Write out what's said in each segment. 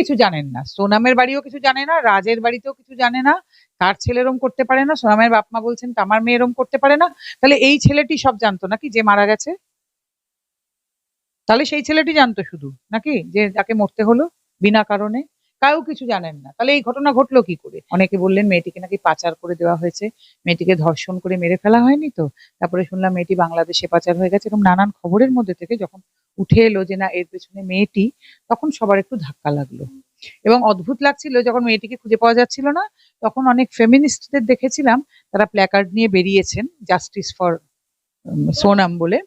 কিছু জানেন না। সোনামের বাড়িও কিছু জানে না, রাজের বাড়িতেও কিছু জানে না, তার ছেলে এরম করতে পারে না, সোনামের বাপ মা বলছেন আমার মেয়ে এরম করতে পারে না। তাহলে এই ছেলেটি সব জানতো নাকি যে মারা গেছে? তাহলে সেই ছেলেটি জানতো শুধু নাকি যে যাকে মরতে হলো বিনা কারণে? কাউ কিছু জানেন না। তাহলে এই ঘটনা ঘটলো কি করে? অনেকে বললেন মেয়েটিকে নাকি পাচার করে দেওয়া হয়েছে, মেয়েটিকে ধর্ষণ করে মেরে ফেলা হয়নি তো? তারপরে শুনলাম মেয়েটি বাংলাদেশে পাচার হয়ে গেছে, এরকম নানান খবরের মধ্যে থেকে যখন উঠে এলো যে না, এর পেছনে মেয়েটি, তখন সবার একটু ধাক্কা লাগল। এবং অদ্ভুত লাগছিল যখন মেয়েটিকে খুঁজে পাওয়া যাচ্ছিল না, তখন অনেক ফেমিনিস্টদের দেখেছিলাম, তারা প্ল্যাকার্ড নিয়ে বেরিয়েছেন জাস্টিস ফর সোনাম বলে।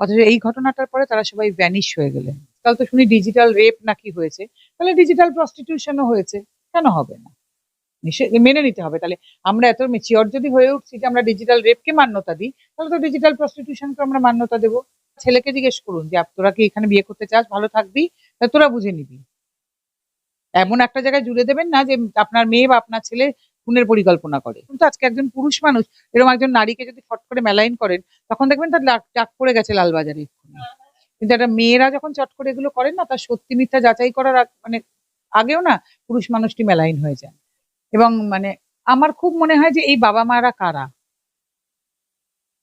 অথচ এই ঘটনাটার পরে তারা সবাই ভ্যানিশ হয়ে গেলেন। তাহলে তো শুনি ডিজিটাল রেপ নাকি হয়েছে? তাহলে ডিজিটাল প্রস্টিটিউশনও হয়েছে, কেন হবে না? মেনে নিতে হবে। তাহলে আমরা এত মেচিওর যদি হয়ে উঠছি যে আমরা ডিজিটাল রেপকে মান্যতা দিই, তাহলে তো ডিজিটাল প্রস্টিটিউশনকে আমরা মান্যতা দেবো। ছেলেকে জিজ্ঞেস করুন যে তোরা কি এখানে বিয়ে করতে চাস? ভালো থাকবি? তা তোরা বুঝে নিবি। এমন একটা জায়গায় জুড়ে দেবেন না যে, আপনার মেয়ে বা আপনার ছেলে খুনের পরিকল্পনা করে। কিন্তু আজকে একজন পুরুষ মানুষ, এরকম একজন নারীকে যদি ফট করে মেলাইন করেন, তখন দেখবেন তার টাক পড়ে গেছে লালবাজারে। কিন্তু একটা মেয়েরা যখন চট করে এগুলো করেন না, তার সত্যি মিথ্যা যাচাই করার মানে আগেও না পুরুষ মানুষটি মেলাইন হয়ে যায়। এবং মানে আমার খুব মনে হয় যে, এই বাবা মারা কারা?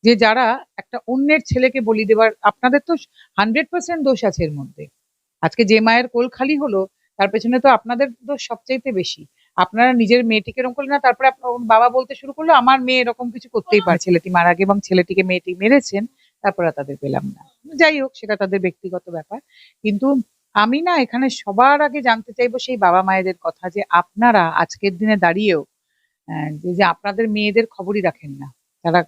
যে যারা একটা অন্যের ছেলেকে বলি দেবার, আপনাদের তো হান্ড্রেড পার্সেন্ট দোষ আছে এর মধ্যে। আজকে যে মায়ের কোল খালি হলো, তার পেছনে তো আপনাদের দোষ সবচাইতে বেশি। আপনারা নিজের মেয়েটিকে এরকম করলেন না, তারপরে বাবা বলতে শুরু করল, আমার মেয়ে এরকম কিছু করতেই পারে, ছেলেটি মারা গে এবং ছেলেটিকে মেয়েটি মেরেছেন, তারপরে তাদের পেলাম না। যাই হোক, সেটা তাদের ব্যক্তিগত ব্যাপার। কিন্তু আমি না এখানে সবার আগে জানতে চাইব সেই বাবা মায়েদের কথা যে আপনারা আজকের দিনে দাঁড়িয়েও যে আপনাদের মেয়েদের খবরই রাখেন না। তারা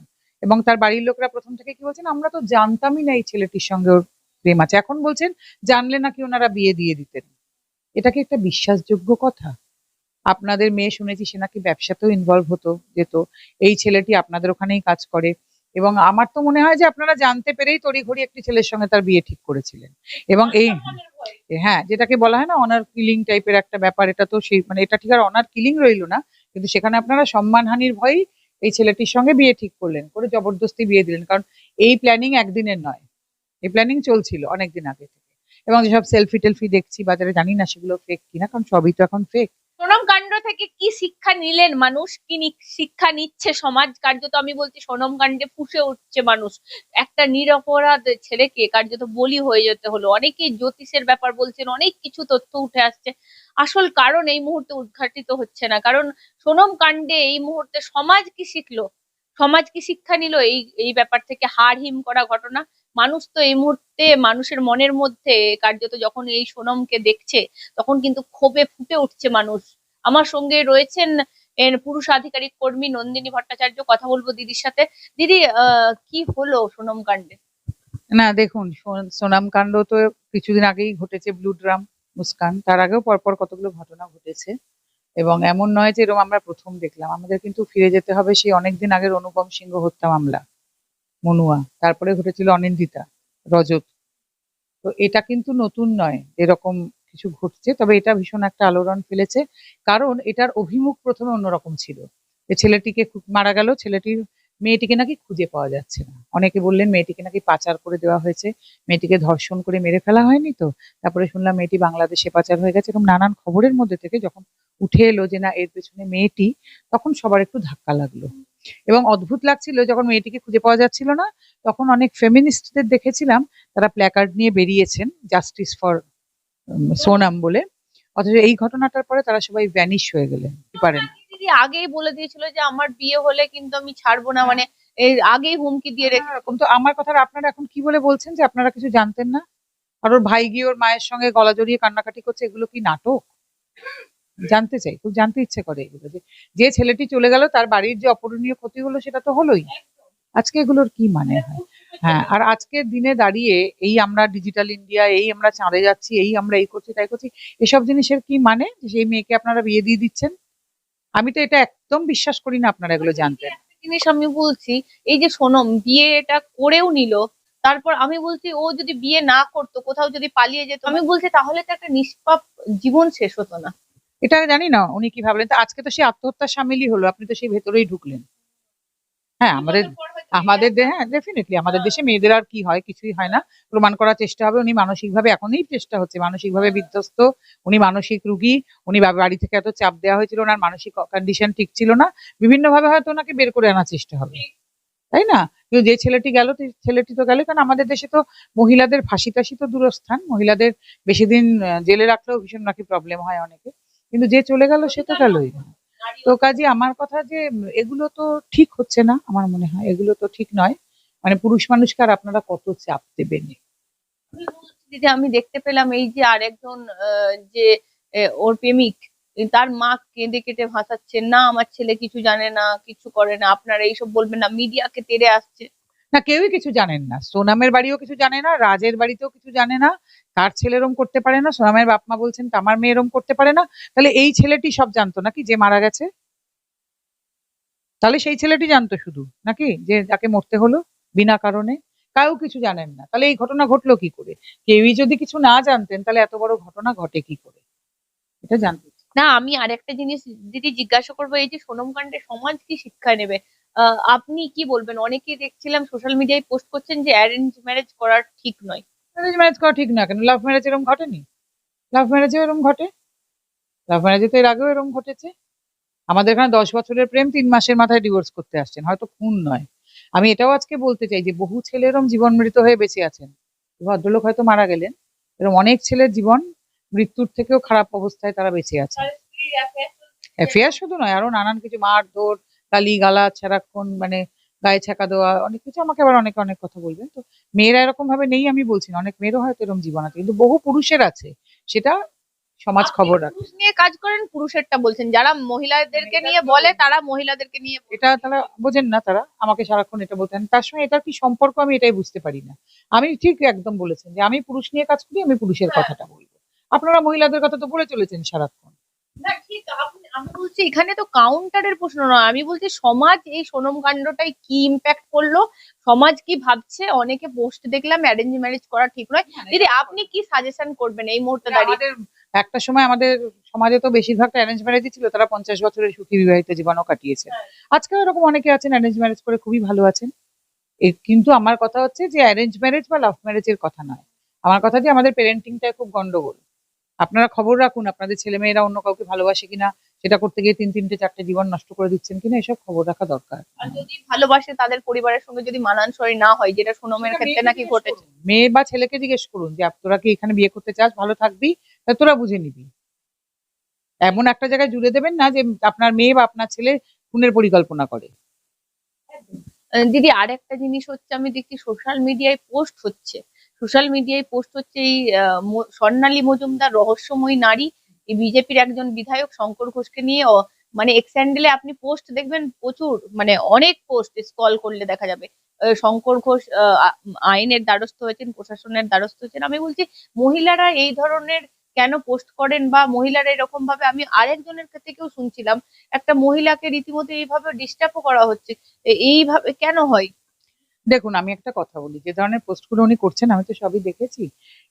এবং তার বাড়ির লোকরা প্রথম থেকে কি বলছেন, আমরা তো জানতামই না এই ছেলেটির সঙ্গে ওর প্রেম আছে। এখন বলছেন, জানলে নাকি ওনারা বিয়ে দিয়ে দিতেন। এটা কি একটা বিশ্বাসযোগ্য কথা? আপনাদের মেয়ে শুনেছি সে নাকি ব্যবসাতেও ইনভলভ হতো, যেত। এই ছেলেটি আপনাদের ওখানেই কাজ করে। এবং আমার তো মনে হয় যে আপনারা জানতে পেরেই তড়িঘড়ি একটি ছেলের সঙ্গে তার বিয়ে ঠিক করেছিলেন। এবং এই হ্যাঁ যেটাকে বলা হয় না অনার কিলিং টাইপের একটা ব্যাপার, এটা তো সেই মানে এটা ঠিক আর অনার কিলিং রইল না। কিন্তু সেখানে আপনারা সম্মানহানির ভয়ই এই ছেলেটির সঙ্গে বিয়ে ঠিক করলেন, করে জবরদস্তি বিয়ে দিলেন। কারণ এই প্ল্যানিং একদিনের নয়। এই প্ল্যানিং চলছিল অনেকদিন আগে থেকে। এবং যেসব সেলফি টেলফি দেখছি, বাজারে জানি না সেগুলো ফেক কিনা, কারণ সবই তো এখন ফেক সোনম কাণ্ড থেকে কি শিক্ষা নিলেন মানুষ? কি শিক্ষা নিচ্ছে সমাজ? কার্যত আমি বলছি সোনম কাণ্ডে ফুসে উঠছে মানুষ। একটা নিরপরাধ ছেলেকে কার্যত বলি হয়ে যেতে হলো। অনেকেই জ্যোতিষের ব্যাপার বলছেন, অনেক কিছু তথ্য উঠে আসছে। আসল কারণ এই মুহূর্তে উদ্ঘাটিত হচ্ছে না। কারণ সোনম কাণ্ডে এই মুহূর্তে সমাজ কি শিখলো? সমাজ কি শিক্ষা নিল? এই এই ব্যাপার থেকে হার হিম করা ঘটনা। মানুষ তো এই মুহূর্তে মানুষের মনের মধ্যে কার্যত যখন এই সোনমকে দেখছে, তখন কিন্তু ক্ষোভে ফুটে উঠছে মানুষ। আমার সঙ্গে রয়েছেন পুরুষ আধিকারিক কর্মী নন্দিনী ভট্টাচার্য, কথা বলব দিদির সাথে। দিদি কি হলো সোনম কাণ্ডে? না, দেখুন সোনাম কাণ্ড তো কিছুদিন আগেই ঘটেছে ব্লু ড্রাম মুস্কান। তার আগেও পরপর কতগুলো ঘটনা ঘটেছে। এবং এমন নয় যে এরকম আমরা প্রথম দেখলাম। আমাদের কিন্তু ফিরে যেতে হবে সেই অনেকদিন আগের অনুপম সিংহ হত্যা মামলা। মনুয়া, তারপরে ঘটেছিল অনিন্দিতা, রজত। তো এটা কিন্তু নতুন নয়, এরকম কিছু ঘটছে, তবে এটা ভীষণ একটা আলোড়ন ফেলেছে, কারণ এটার অভিমুখ প্রথমে অন্যরকম ছিল। যে ছেলেটিকে মারা গেল ছেলেটির মেয়েটিকে নাকি খুঁজে পাওয়া যাচ্ছে না। অনেকে বললেন মেয়েটিকে নাকি পাচার করে দেওয়া হয়েছে, মেয়েটিকে ধর্ষণ করে মেরে ফেলা হয়নি তো? তারপরে শুনলাম মেয়েটি বাংলাদেশে পাচার হয়ে গেছে, এরকম নানান খবরের মধ্যে থেকে যখন উঠে এলো যে না, এর পেছনে মেয়েটি, তখন সবার একটু ধাক্কা লাগল। এবং অদ্ভুত লাগছিল যখন মেয়েটিকে খুঁজে পাওয়া যাচ্ছিল না তখন অনেক ফেমিনিস্টদের দেখেছিলাম তারা প্ল্যাকার্ড নিয়ে বেরিয়েছেন জাস্টিস ফর সোনাম বলে। অথচ এই ঘটনাটার পরে তারা সবাই ভ্যানিশ হয়ে গেলেন কি পারেন? দিদি আগেই বলে দিয়েছিল যে আমার বিয়ে হলে কিন্তু আমি ছাড়বো না মানে এই আগেই হুমকি দিয়ে রেখে এরকম তো আমার কথা আপনারা এখন কি বলে বলছেন যে আপনারা কিছু জানতেন না? আর ওর ভাই গিয়ে ওর মায়ের সঙ্গে গলা জড়িয়ে কান্নাকাটি করছে এগুলো কি নাটক? জানতে চাই, খুব জানতে ইচ্ছে করে এগুলো যে যে ছেলেটি চলে গেল তার বাড়ির যে অপূরণীয় ক্ষতি হলো সেটা তো হলোই। আজকে এগুলোর কি মানে হয়? হ্যাঁ আর আজকের দিনে দাঁড়িয়ে এই আমরা ডিজিটাল ইন্ডিয়া, এই আমরা চাঁদে যাচ্ছি, এই আমরা এই করছি, তাই করছি, এসব জিনিসের কি মানে সেই মেয়েকে আপনারা বিয়ে দিয়ে দিচ্ছেন? আমি তো এটা একদম বিশ্বাস করি না আপনারা এগুলো জানতেন জিনিস আমি বলছি, এই যে সোনম বিয়েটা করেও নিল, তারপর আমি বলছি ও যদি বিয়ে না করতো, কোথাও যদি পালিয়ে যেত, আমি বলছি তাহলে তো একটা নিষ্পাপ জীবন শেষ হতো না। এটা জানি না উনি কি ভাবলেন? তা আজকে তো সেই আত্মহত্যা সামিলই হলো আপনি তো সেই ভেতরেই ঢুকলেন। হ্যাঁ আমাদের আমাদের হ্যাঁ ডেফিনেটলি আমাদের দেশে মেয়েদের আর কি হয় কিছুই হয় না। প্রমাণ করার চেষ্টা হবে উনি মানসিকভাবে এখনই চেষ্টা হচ্ছে মানসিকভাবে বিধ্বস্ত উনি মানসিক রুগী উনি বাড়ি থেকে এত চাপ দেওয়া হয়েছিল ওনার মানসিক কন্ডিশন ঠিক ছিল না। বিভিন্ন ভাবে হয়তো ওনাকে বের করে আনার চেষ্টা হবে। তাই না? কিন্তু যে ছেলেটি গেল ছেলেটি তো গেল কারণ আমাদের দেশে তো মহিলাদের ফাঁসি টাসি তো দূরস্থান। মহিলাদের বেশি দিন জেলে রাখলেও ভীষণ নাকি প্রবলেম হয় অনেকে। কিন্তু যে চলে গেল সে তো গেলই। তো কাজে আমার কথা যে এগুলো তো ঠিক হচ্ছে না আমার মনে হয়। এগুলো তো ঠিক নয়। মানে পুরুষ মানুষকে আর আপনারা কত চাপ দেবেন দিদি আমি দেখতে পেলাম এই যে আরেকজন আহ, যে ওর প্রেমিক তার মা কেঁদে কেটে ভাসাচ্ছে না আমার ছেলে কিছু জানে না কিছু করে না আপনারা এইসব বলবেন না মিডিয়াকে তেড়ে আসছে। না কেউই কিছু জানেন না। সোনামের বাড়িও কিছু জানে না, রাজের বাড়িতেও কিছু জানে না, তার ছেলে এরম করতে পারে না, সোনামের বাপ মা বলছেন আমার মেয়ে এরম করতে পারে না। তাহলে এই ছেলেটি সব জানতো নাকি যে মারা গেছে? তাহলে সেই ছেলেটি জানতো শুধু, নাকি যে যাকে মরতে হলো বিনা কারণে? কাউ কিছু জানেন না। তাহলে এই ঘটনা ঘটলো কি করে? কেউই যদি কিছু না জানতেন, তাহলে এত বড় ঘটনা ঘটে কি করে? এটা জানতে না, আমি আরেকটা জিনিস দিদি জিজ্ঞাসা করব, এই যে সোনম কাণ্ডে সমাজ কি শিক্ষা নেবে? আপনি কি বলবেন? অনেকেই দেখছিলাম সোশ্যাল মিডিয়ায় পোস্ট করছেন যে অ্যারেঞ্জ ম্যারেজ করা ঠিক নয়। অ্যারেঞ্জ ম্যারেজ করা ঠিক না কেন? লাভ ম্যারেজ এরকম ঘটেনি? লাভ ম্যারেজেও এরকম ঘটে? লাভ ম্যারেজে তো এর আগেও এরকম ঘটেছে। আমাদের এখানে দশ বছরের প্রেম তিন মাসের মাথায় ডিভোর্স করতে আসছেন হয়তো খুন নয়। আমি এটাও আজকে বলতে চাই যে বহু ছেলে এরম জীবন মৃত হয়ে বেঁচে আছেন। ভদ্রলোক হয়তো মারা গেলেন। এরকম অনেক ছেলের জীবন মৃত্যুর থেকেও খারাপ অবস্থায় তারা বেঁচে আছে অ্যাফেয়ার শুধু নয় আরও নানান কিছু মারধর গালি গালা সারাক্ষণ মানে গায়ে ছ্যাঁকা দেওয়া অনেক কিছু আমাকে আবার অনেকে অনেক কথা বলবেন। তো মেয়েরা এরকম ভাবে নেই আমি বলছি না অনেক মেয়েরও হয়তো এরকম জীবন আছে। কিন্তু বহু পুরুষের আছে সেটা সমাজ খবর রাখে। পুরুষ নিয়ে কাজ করেন পুরুষেরটা বলছেন। যারা মহিলাদেরকে নিয়ে বলে তারা মহিলাদেরকে নিয়ে এটা তারা বোঝেন না তারা আমাকে সারাক্ষণ এটা বলতেন। তার সঙ্গে এটার কি সম্পর্ক আমি এটাই বুঝতে পারি না। আমি ঠিক একদম বলেছেন যে আমি পুরুষ নিয়ে কাজ করি আমি পুরুষের কথাটা বলব। আপনারা মহিলাদের কথা তো বলে চলেছেন সারাক্ষণ। আমি বলছি এখানে তো কাউন্টারের প্রশ্ন নয়। আমি বলছি সমাজ এই সোনম কাণ্ডটাই কি ইম্প্যাক্ট করল? সমাজ কি ভাবছে? অনেকে পোস্ট দেখলাম অ্যারেঞ্জ ম্যারেজ করা ঠিক নয়। দিদি আপনি কি সাজেশন করবেন এই মুহূর্তে দাঁড়িয়ে? একটা সময় আমাদের সমাজে তো বেশিরভাগটা অ্যারেঞ্জ ম্যারেজই ছিল। তারা পঞ্চাশ বছরের সুখী বিবাহিত জীবনও কাটিয়েছে। হ্যাঁ। আজকেও এরকম অনেকে আছেন অ্যারেঞ্জ ম্যারেজ করে খুবই ভালো আছেন। কিন্তু আমার কথা হচ্ছে যে অ্যারেঞ্জ ম্যারেজ বা লাভ ম্যারেজের কথা নয়। আমার কথা যে আমাদের পেরেন্টিংটা খুব গন্ডগোল। আপনারা খবর রাখুন আপনাদের ছেলেমেয়েরা অন্য কাউকে ভালোবাসে কিনা সেটা করতে গিয়ে তিন তিনটে চারটে জীবন নষ্ট করে দিচ্ছেন কিনা এসব খবর রাখা দরকার। আর যদি ভালোবাসে তাদের পরিবারের সঙ্গে যদি মানানসই না হয় যেটা সোনমের ক্ষেত্রে নাকি ঘটেছে? মেয়ে বা ছেলেকে জিজ্ঞেস করুন যে তোরা কি এখানে বিয়ে করতে চাস? ভালো থাকবি? তা তোরা বুঝে নিবি। এমন একটা জায়গায় জুড়ে দেবেন না যে আপনার মেয়ে বা আপনার ছেলে খুনের পরিকল্পনা করে। দিদি আর একটা জিনিস হচ্ছে আমি দেখছি সোশ্যাল মিডিয়ায় পোস্ট হচ্ছে। সোশ্যাল মিডিয়ায় পোস্ট হচ্ছে এই আহ, স্বর্ণালী মজুমদার রহস্যময়ী নারী এই বিজেপির একজন বিধায়ক শঙ্কর ঘোষকে নিয়ে মানে এক্স আপনি পোস্ট দেখবেন প্রচুর মানে অনেক পোস্ট স্ক্রল করলে দেখা যাবে। শঙ্কর ঘোষ আইনের দ্বারস্থ হয়েছেন, প্রশাসনের দ্বারস্থ হয়েছেন। আমি বলছি, মহিলারা এই ধরনের কেন পোস্ট করেন বা মহিলারা এরকম ভাবে, আমি আরেকজনের থেকেও শুনছিলাম, একটা মহিলাকে রীতিমতো এইভাবে ডিস্টার্বও করা হচ্ছে। এইভাবে কেন হয়? দেখুন, আমি একটা কথা বলি, যে ধরনের পোস্টগুলো উনি করছেন, আমি তো সবই দেখেছি,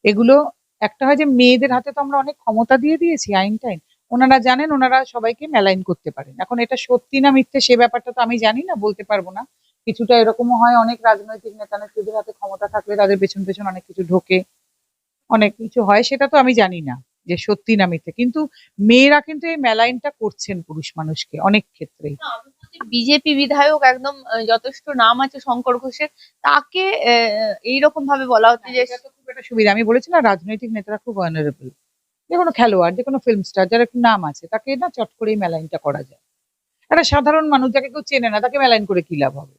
এগুলো একটা হয় যে মেয়েদের হাতে তো আমরা অনেক ক্ষমতা দিয়ে দিয়েছি, আইন টাইন। ওনারা জানেন, ওনারা সবাইকে মেলাইন করতে পারেন। এখন এটা সত্যি না মিথ্যে সে ব্যাপারটা তো আমি জানি না, বলতে পারব না। কিছুটা এরকমও হয়, অনেক রাজনৈতিক নেতা নেত্রীদের হাতে ক্ষমতা থাকলে তাদের পেছন পেছন অনেক কিছু ঢোকে, অনেক কিছু হয়, সেটা তো আমি জানি না যে সত্যি না মিথ্যে। কিন্তু মেয়েরা কিন্তু এই মেলাইনটা করছেন পুরুষ মানুষকে অনেক ক্ষেত্রেই। বিজেপি বিধায়ক একদম যথেষ্ট নাম আছে শঙ্কর ঘোষের তাকে এইরকম ভাবে বলা হচ্ছে যে এটা তো খুব একটা সুবিধা। আমি বলেছিলাম রাজনৈতিক নেতারা খুব অনারেবল যে কোনো খেলোয়াড় যে কোনো ফিল্ম স্টার যার একটু নাম আছে তাকে না চট করেই মেলাইনটা করা যায়। একটা সাধারণ মানুষ যাকে কেউ চেনে না তাকে মেলাইন করে কি লাভ হবে?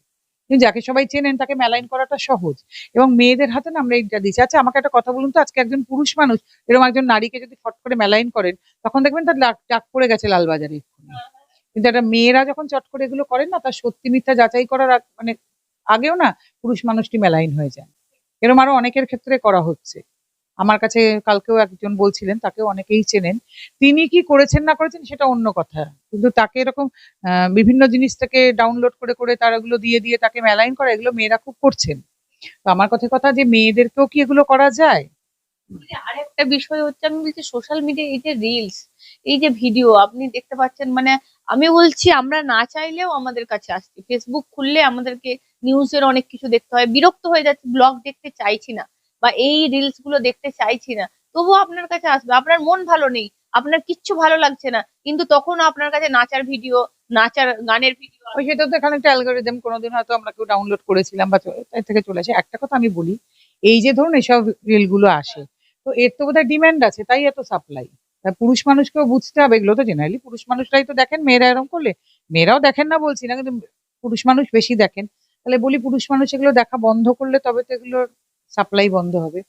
কিন্তু যাকে সবাই চেনেন তাকে মেলাইন করাটা সহজ। এবং মেয়েদের হাতে না আমরা এইটা দিচ্ছি। আচ্ছা আমাকে একটা কথা বলুন তো আজকে একজন পুরুষ মানুষ এরকম একজন নারীকে যদি ফট করে মেলাইন করেন তখন দেখবেন তার ডাক পড়ে গেছে লালবাজারে কিন্তু একটা মেয়েরা যখন চট করে এগুলো করেন না, তার সত্যি মিথ্যা যাচাই করার মানে আগেও না পুরুষ মানুষটি মেলাইন হয়ে যায়। এরকম আরও অনেকের ক্ষেত্রে করা হচ্ছে। আমার কাছে কালকেও একজন বলছিলেন, তাকেও অনেকেই চেনেন। তিনি কি করেছেন না করেছেন সেটা অন্য কথা। কিন্তু তাকে এরকম বিভিন্ন জিনিস থেকে ডাউনলোড করে করে তার এগুলো দিয়ে দিয়ে তাকে মেলাইন করা, এগুলো মেয়েরা খুব করছেন। তো আমার কথা কথা যে মেয়েদেরকেও কি এগুলো করা যায়? আরেকটা বিষয় হচ্ছে, আমি বলছি সোশ্যাল মিডিয়া এই যে রিলস এই যে ভিডিও আপনি দেখতে পাচ্ছেন মানে আমি বলছি, আমরা না চাইলেও আমাদের কাছে আসছে ফেসবুক খুললে আমাদেরকে নিউজের অনেক কিছু দেখতে হয়। বিরক্ত হয়ে যাচ্ছে ব্লগ দেখতে চাইছি না বা এই রিলসগুলো দেখতে চাইছি না। তবুও আপনার কাছে আসবে। আপনার মন ভালো নেই, আপনার কিচ্ছু ভালো লাগছে না, কিন্তু তখন আপনার কাছে নাচার ভিডিও নাচার গানের ভিডিও সেটা তো এখানে একটা অ্যালগোরিদম কোনোদিন হয়তো আমরা কেউ ডাউনলোড করেছিলাম বা এর থেকে চলে আসে। একটা কথা আমি বলি, এই যে ধরুন এসব রিলগুলো আসে, তো এর তো বোধহয় ডিমান্ড আছে, তাই এত সাপ্লাই পুরুষ মানুষকেও বুঝতে হবে, এগুলো তো জেনারেলি পুরুষ মানুষরাই তো দেখেন, মেয়েরা এরকম করলে। মেয়েরাও দেখেন না বলছি না, কিন্তু পুরুষ মানুষ বেশি দেখেন। তাহলে বলি পুরুষ মানুষ এগুলো দেখা বন্ধ করলে তবে তো এগুলোর সাপ্লাই বন্ধ হবে।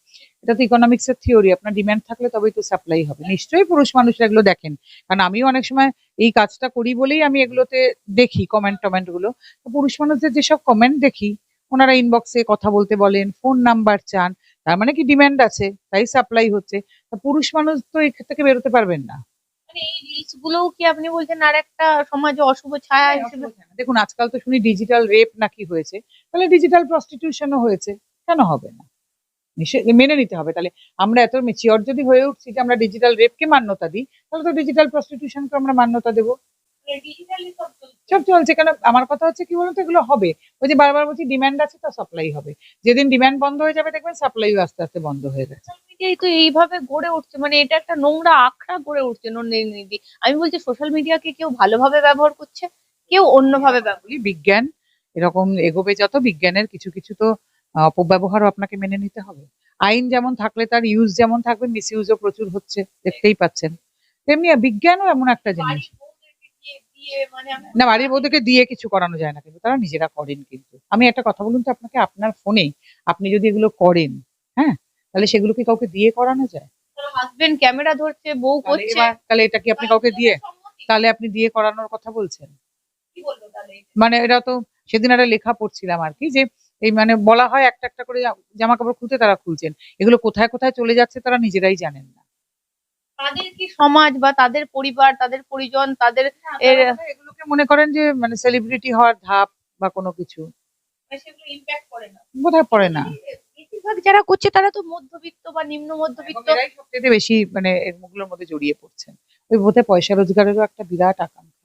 এটা তো ইকোনমিক্স এর থিওরি আপনার ডিমান্ড থাকলে তবেই তো সাপ্লাই হবে। নিশ্চয়ই পুরুষ মানুষরা এগুলো দেখেন। কারণ আমিও অনেক সময় এই কাজটা করি বলেই আমি এগুলোতে দেখি কমেন্ট টমেন্টগুলো। পুরুষ মানুষদের যেসব কমেন্ট দেখি, ওনারা ইনবক্সে কথা বলতে বলেন ফোন নাম্বার চান তার মানে কি ডিমান্ড আছে তাই সাপ্লাই হচ্ছে তা পুরুষ মানুষ তো এই থেকে বেরোতে পারবেন না। মানে গুলোও কি আপনি বলছেন আর একটা সমাজে অশুভ ছায়া হিসেবে? দেখুন আজকাল তো শুনি ডিজিটাল রেপ নাকি হয়েছে তাহলে ডিজিটাল প্রস্টিটিউশনও হয়েছে কেন হবে না? মেনে নিতে হবে। তাহলে আমরা এত মেচিওর যদি হয়ে উঠছি যে আমরা ডিজিটাল রেপকে মান্যতা দিই তাহলে তো ডিজিটাল প্রস্টিটিউশনকে আমরা মান্যতা দেবো। সব চলছে। কেন আমার কথা হচ্ছে কি বলতো এগুলো হবে। ওই যে বারবার বলছি ডিমান্ড আছে তো সাপ্লাই হবে। যেদিন ডিমান্ড বন্ধ হয়ে যাবে দেখবেন সাপ্লাইও আস্তে আস্তে বন্ধ হয়ে গেছে সোশ্যাল তো এইভাবে গড়ে উঠছে মানে এটা একটা নোংরা আখড়া গড়ে উঠছে নন্দিনী আমি বলছি সোশ্যাল মিডিয়াকে কেউ ভালোভাবে ব্যবহার করছে? কেউ অন্যভাবে ব্যবহার বিজ্ঞান এরকম এগোবে যত বিজ্ঞানের কিছু কিছু তো অপব্যবহারও আপনাকে মেনে নিতে হবে। আইন যেমন থাকলে তার ইউজ যেমন থাকবে মিস ইউজও প্রচুর হচ্ছে দেখতেই পাচ্ছেন। তেমনি বিজ্ঞানও এমন একটা জিনিস বাড়ির বউদেরকে দিয়ে- দিয়ে মানে আমি- না বাড়ির বউদেরকে দিয়ে কিছু করানো যায় না কিন্তু তারা নিজেরা করেন কিন্তু। আমি একটা কথা বলুন তো আপনাকে আপনার ফোনে আপনি যদি এগুলো করেন হ্যাঁ? তাহলে সেগুলো কি কাউকে দিয়ে করানো যায়? হাজবেন্ড ক্যামেরা ধরছে বউ করছে। তাহলে এটা কি আপনি কাউকে দিয়ে তাহলে আপনি দিয়ে করানোর কথা বলছেন? মানে এটা তো সেদিন একটা লেখা পড়ছিলাম আর কি যে এই মানে বলা হয় একটা একটা করে জামা কাপড় খুলতে তারা খুলছেন। এগুলো কোথায় কোথায় চলে যাচ্ছে তারা নিজেরাই জানেন না। তাদের কি সমাজ বা তাদের পরিবার তাদের পরিজন তাদের এর এগুলোকে মনে করেন যে মানে সেলিব্রিটি হওয়ার ধাপ বা কোনো কিছু। সেগুলো ইম্প্যাক্ট করে না। বোধহয় পড়ে না। বেশিরভাগ যারা করছে তারা তো মধ্যবিত্ত বা নিম্ন মধ্যবিত্ত। এরাই বেশি মানে এর মুখগুলোর মধ্যে জড়িয়ে পড়ছেন। ওই বোধহয় পয়সা রোজগারেরও একটা বিরাট আকাঙ্ক্ষা।